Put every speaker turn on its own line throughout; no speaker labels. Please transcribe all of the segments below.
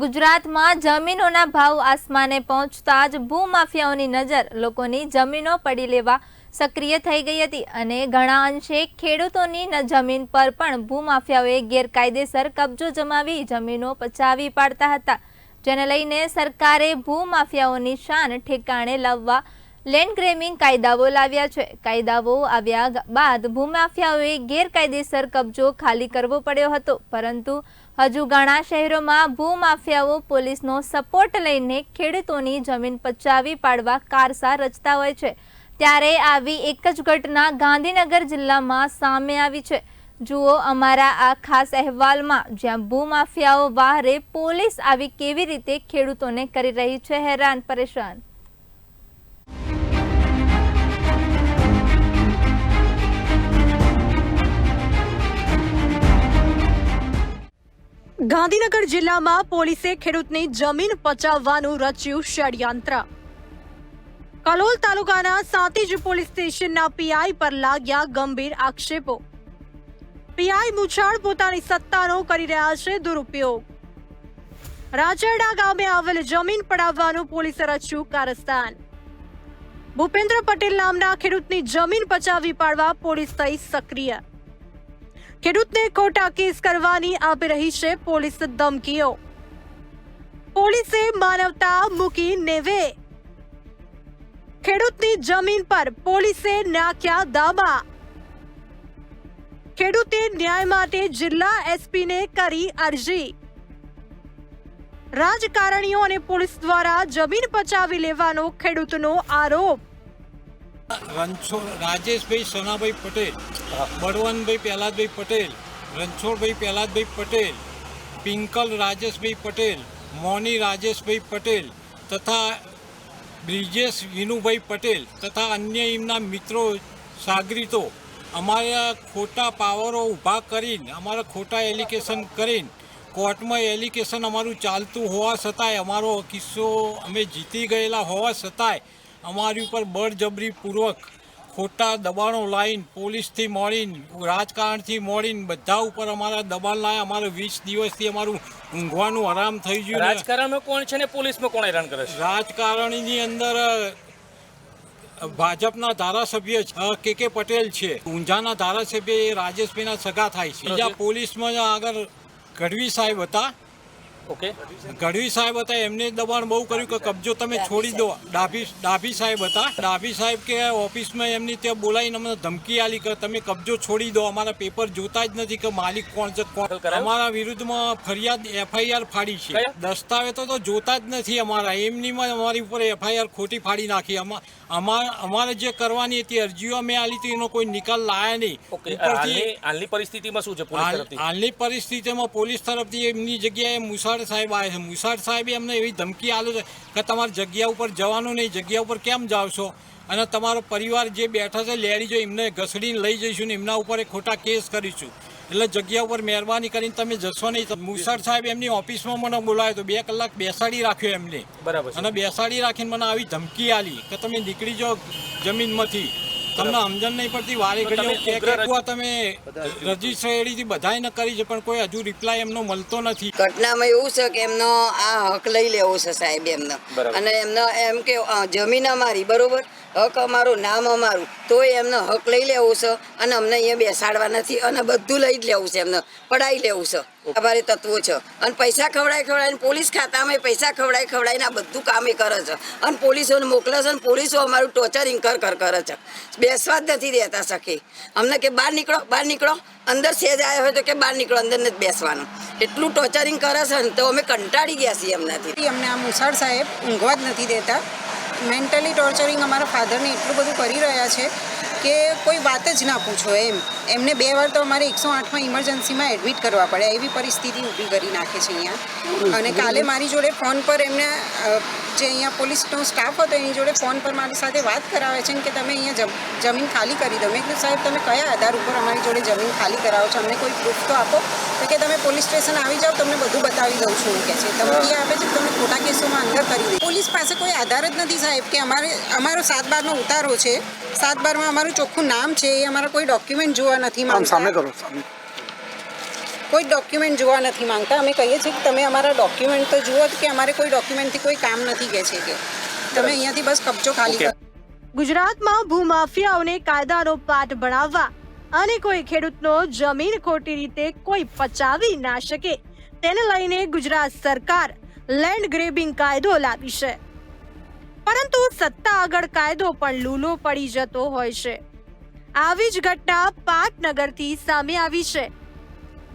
ગુજરાતમાં જમીનોના ભાવ આસમાને પહોંચતા જ ભૂમાફિયાઓની નજર લોકોની જમીનો પડી લેવા સક્રિય થઈ ગઈ હતી અને ઘણા અંશે ખેડૂતોની જમીન પર પણ ભૂમાફિયાઓએ ગેરકાયદેસર કબજો જમાવી જમીનો પચાવી પાડતા હતા. જેને લઈને સરકારે ભૂમાફિયાઓની શાન ઠેકાણે લાવવા લેન્ડ ગ્રેમિંગ કાયદાઓ લાવ્યા છે. કાયદાઓ આવ્યા બાદ ભૂમાફિયાઓએ ગેરકાયદેસર કબજો ખાલી કરવો પડ્યો હતો. પરંતુ હજુ ઘણા શહેરોમાં ભૂમાફિયાઓ પોલીસનો સપોર્ટ લઈને ખેડૂતોની જમીન પચાવી પાડવા કારસા રચતા હોય છે. ત્યારે આવી એક જ ઘટના ગાંધીનગર જિલ્લામાં સામે આવી છે. જુઓ અમારા આ ખાસ અહેવાલમાં જ્યાં ભૂમાફિયાઓ વાહરે પોલીસ આવી કેવી રીતે ખેડૂતોને કરી રહી છે. હેરાન પરેશાન.
ગાંધીનગર જિલ્લામાં પોલીસે ખેડૂતની જમીન પચાવવાનું રચ્યું ષડયંત્ર. કલોલ તાલુકાના સાતીજ પોલીસ સ્ટેશનના પીઆઈ પર લાગ્યા ગંભીર આક્ષેપો. પીઆઈ મુછાળ પોતાની સત્તાનો કરી રહ્યા છે દુરુપયોગ. રાજરડા ગામે આવેલ જમીન પડાવવાનું પોલીસે રચ્યું કારસ્તાન. ભૂપેન્દ્ર પટેલ નામના ખેડૂતની જમીન પચાવી પાડવા પોલીસ થઈ સક્રિય. ખેડૂતને ખોટા કેસ કરવાની આપી રહી છે પોલીસ ધમકીઓ. પોલીસે માનવતા મૂકી નેવે. ખેડૂતની જમીન પર પોલીસે નાખ્યા દાબા. ખેડૂતે ન્યાય માટે જિલ્લા એસપીને કરી અરજી. રાજકારણીઓ અને પોલીસ દ્વારા જમીન પચાવી લેવાનો ખેડૂતનો આરોપ.
રણછોડ રાજેશભાઈ સોનાભાઈ પટેલ, બળવંતભાઈ પહેલાદભાઈ પટેલ, રણછોડભાઈ પહેલાદભાઈ પટેલ, પિંકલ રાજેશભાઈ પટેલ, મોની રાજેશભાઈ પટેલ તથા બ્રિજેશ વિનુભાઈ પટેલ તથા અન્ય એમના મિત્રો સાગરીતો અમારા ખોટા પાવરો ઊભા કરીને, અમારા ખોટા એલિગેશન કરીને, કોર્ટમાં એલિગેશન અમારું ચાલતું હોવા છતાંય, અમારો કિસ્સો અમે જીતી ગયેલા હોવા છતાંય અમારી ઉપર બળજબરીપૂર્વક ખોટા દબાણો લાઈન પોલીસથી મળીને રાજકારણથી મળીને બધા ઉપર અમારા દબાણ લાયા. અમારે વીસ દિવસથી અમારું ઊંઘવાનું આરામ થઈ ગયું
રાજકારણમાં કોણ છે ને પોલીસમાં કોણ હેરાન કરે છે?
રાજકારણીની અંદર ભાજપના ધારાસભ્ય કે કે પટેલ છે. ઊંઝાના ધારાસભ્ય એ રાજેશભાઈના સગા થાય છે. બીજા પોલીસમાં આગળ ગઢવી સાહેબ હતા.
ઓકે.
ગઢવી સાહેબ હતા એમને દબાણ બહુ કર્યું કે કબજો તમે છોડી દો. ડાભી ડાભી સાહેબ હતા. ડાભી સાહેબ કે ઓફિસમાં એમની ત્યાં બોલાવીને અમને ધમકી આલી કે તમે કબજો છોડી દો અમારા પેપર જોતા જ નથી કે માલિક કોણ છે કોણ અમારા વિરુદ્ધમાં ફરિયાદ એફઆઈઆર ફાડી છે. દસ્તાવેજો તો જોતા જ નથી અમારા. એમનીમાં અમારી ઉપર એફઆઈઆર ખોટી ફાડી નાખી. અમા અમા- અમારે જે કરવાની હતી અરજીઓ અમે આલી હતી એનો કોઈ નિકાલ લાયા નહીં.
હાલની પરિસ્થિતિમાં શું છે
હાલની પરિસ્થિતિમાં પોલીસ તરફથી એમની જગ્યાએ મુસાડ સાહેબ આવે છે. મુસાડ સાહેબે અમને એવી ધમકી આલે છે કે તમારી જગ્યા ઉપર જવાનું નહીં જગ્યા ઉપર કેમ જાવ છો? અને તમારો પરિવાર જે બેઠા છે લેડી જો એમને ઘસડીને લઈ જઈશું ને એમના ઉપર ખોટા કેસ કરીશું. એટલે જગ્યા ઉપર મહેરબાની કરીને તમે જશો નહીં. મુસાડ સાહેબ એમની ઓફિસમાં મને બોલાવ્યો તો બે કલાક બેસાડી રાખ્યો એમને.
બરાબર
અને બેસાડી રાખીને મને આવી ધમકી આલી કે તમે નીકળી જાઓ જમીનમાંથી. તમને સમજણ નહીં પડતી વારે
ઘડી
કે કે તમે રજીસ્ટ્રેડીથી ન કરી છે પણ કોઈ હજુ રિપ્લાય એમનો મળતો નથી.
ઘટનામાં એવું છે કે એમનો આ હક લઈ લેવો છે સાહેબ એમનો. અને એમનો એમ કે જમીન અમારી બરોબર? હક અમારું, નામ અમારું. તોય એમનો હક લઈ લેવું છે અને અમને અહીંયા બેસાડવા નથી અને બધું લઈ જ લેવું છે એમને પડાવી લેવું છે. અમારે તત્વો છે. અને પૈસા ખવડાય ખવડાવીને પોલીસ ખાતામાં પૈસા ખવડાય ખવડાવીને આ બધું કામ એ કરે છે. અને પોલીસોને મોકલે છે અને પોલીસો અમારું ટોર્ચરિંગ કર કર કરે છે. બેસવા જ નથી દેતા સખી. અમને કે બહાર નીકળો બહાર નીકળો. અંદર સેજ આવ્યો હોય તો કે બહાર નીકળો, અંદર નથી બેસવાનું. એટલું ટોર્ચરિંગ કરે છે ને તો અમે કંટાળી ગયા છીએ એમનાથી.
અમને આ મુસાળ સાહેબ ઊંઘવા જ નથી દેતા. મેન્ટલી ટોર્ચરિંગ અમારા ફાધરને એટલું બધું કરી રહ્યા છે કે કોઈ વાત જ ના પૂછો એમ. એમને બે વાર તો અમારે એકસો આઠમાં ઇમરજન્સીમાં એડમિટ કરવા પડે. એવી પરિસ્થિતિ ઊભી કરી નાખે છે અહીંયા. અને કાલે મારી જોડે ફોન પર એમને જે અહીંયા પોલીસનો સ્ટાફ હતો એની જોડે ફોન પર મારી સાથે વાત કરાવે છે કે તમે અહીંયા જમ- જમીન ખાલી કરી દો. મેં કીધું સાહેબ તમે કયા આધાર ઉપર અમારી જોડે જમીન ખાલી કરાવો છો? અમને કોઈ પ્રૂફ તો આપો? તો કે તમે પોલીસ સ્ટેશન આવી જાઓ તમને બધું બતાવી દઉં છું. કે છે ધમકી આપે છે તમે ખોટા કેસોમાં અંદર કરી દે. પોલીસ પાસે કોઈ આધાર જ નથી સાહેબ કે અમારે અમારો સાત બારનો ઉતારો છે. સાત બારમાં અમારું ચોખ્ખું નામ છે એ અમારા કોઈ ડોક્યુમેન્ટ જોવા નથી
આમ સામે
માંગતા
કરો સામે.
કોઈ ડોક્યુમેન્ટ જોવા નથી માંગતા. અમે કહીએ છીએ કે તમે અમારા ડોક્યુમેન્ટ તો જુઓ કે અમારે કોઈ ડોક્યુમેન્ટથી કોઈ કામ નથી કહે છે કે. તમે અહીંયાથી બસ કબજો ખાલી કરો.
ગુજરાતમાં ભૂમાફિયાઓને કાયદાનો પાઠ ભણાવવા અને કોઈ ખેડૂતનો જમીન ખોટી રીતે કોઈ પચાવી ના શકે. તેને લઈને ગુજરાત સરકાર લેન્ડ ગ્રેબિંગ કાયદો લાવી છે. પરંતુ સત્તા આગળ કાયદો પણ લૂલો પડી જતો હોય છે. આવી જ ઘટના પાટનગરથી સામે આવી છે.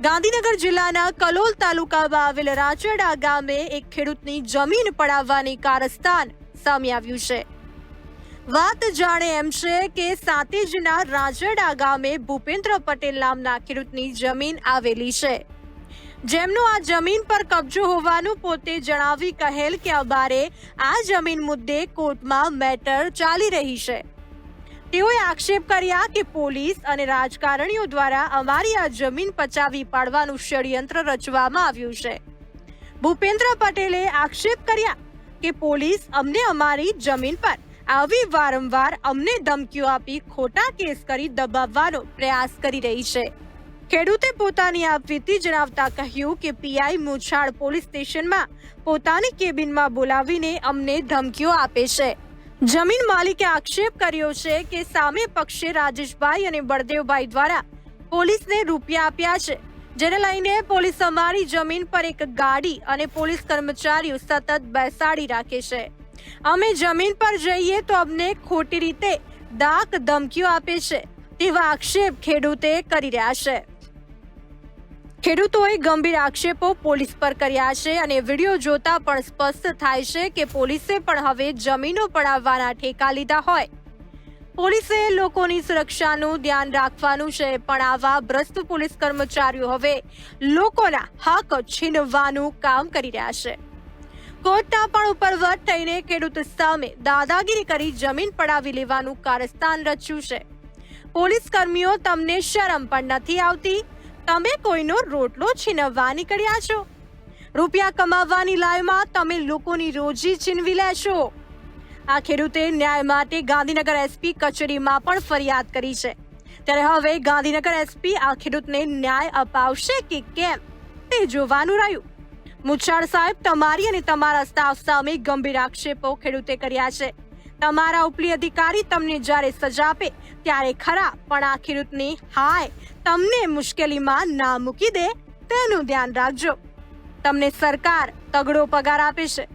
ગાંધીનગર જિલ્લાના કલોલ તાલુકામાં આવેલ રાચડા ગામે એક ખેડૂતની જમીન પડાવવાની કારસ્તાન સામે આવ્યું છે. વાત જાણે એમ છે કે સાતેજના રાજડા ગામે ભૂપેન્દ્ર પટેલ નામના ખેડૂતની જમીન આવેલી છે. જેમનો આ જમીન પર કબજો હોવાનું પોતે જણાવી કહેલ કે અમારે આ જમીન મુદ્દે કોર્ટમાં મેટર ચાલી રહી છે. તેઓએ આક્ષેપ કર્યા કે પોલીસ અને રાજકારણીઓ દ્વારા અમારી આ જમીન પચાવી પાડવાનું ષડયંત્ર રચવામાં આવ્યું છે. ભૂપેન્દ્ર પટેલે આક્ષેપ કર્યા કે પોલીસ અમને અમારી જમીન પર આવી વારંવાર અમને ધમકીઓ આપી ખોટા કેસ કરી દબાવવાનો પ્રયાસ કરી રહી છે. ખેડૂતે પોતાની આપવીતી જણાવતા કહ્યું કે પીઆઈ મુછાળ પોલીસ સ્ટેશનમાં પોતાની કેબિનમાં બોલાવીને અમને ધમકીઓ આપે છે. જમીન માલિકે આક્ષેપ કર્યો છે કે સામે પક્ષે રાજેશભાઈ અને બળદેવભાઈ દ્વારા પોલીસને રૂપિયા આપ્યા છે, જેને લઈને પોલીસ અમારી જમીન પર એક ગાડી અને પોલીસ કર્મચારીઓ સતત બેસાડી રાખે છે. અમે જમીન પર જઈએ તો અમને ખોટી રીતે દાક ધમકીઓ આપે છે, તેવા આક્ષેપ ખેડૂતે કરી રહ્યા છે. ખેડૂતોએ ગંભીર આક્ષેપો પોલીસ પર કર્યા છે અને વીડિયો જોતા પણ સ્પષ્ટ થાય છે કે પોલીસે પણ હવે જમીનો પડાવવાના ઠેકા લીધા હોય. પોલીસે લોકોની સુરક્ષાનું ધ્યાન રાખવાનું છે, પણ આવા ભ્રષ્ટ પોલીસ કર્મચારીઓ હવે લોકોના હક છીનવાનું કામ કરી રહ્યા છે. કોર્ટના પણ ઉપરવટ થઈને ખેડૂત સામે દાદાગીરી કરી જમીન પડાવી લેવાનું કારસ્તાન રચ્યું છે. પોલીસ કર્મીઓ તમને શરમ પણ નથી આવતી? તમે કોઈનો રોટલો છીનવવા નીકળ્યા છો? રૂપિયા કમાવવાની લાયમાં તમે લોકોની રોજી છીનવી લેશો. આ ખેડૂતે ન્યાય માટે ગાંધીનગર એસપી કચેરીમાં પણ ફરિયાદ કરી છે. ત્યારે હવે ગાંધીનગર એસપી આ ખેડૂતને ન્યાય અપાવશે કે કેમ? તે જોવાનું રહ્યું. મુછાળ સાહેબ તમારી અને તમારા સ્ટાફ સામે ગંભીર આક્ષેપો ખેડૂતે કર્યા છે. તમારા ઉપલી અધિકારી તમને જ્યારે સજા આપે ત્યારે ખરા, પણ આ ખેડૂતની હાય, તમને મુશ્કેલીમાં ના મૂકી દે તેનું ધ્યાન રાખજો. તમને સરકાર તગડો પગાર આપે છે.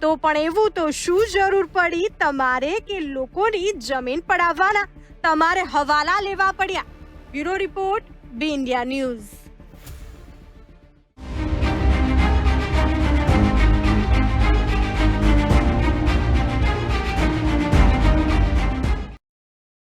તો પણ એવું તો શું જરૂર પડી તમારે કે લોકોની જમીન પડાવવાના, તમારે હવાલા લેવા પડ્યા. Bureau report, B India news.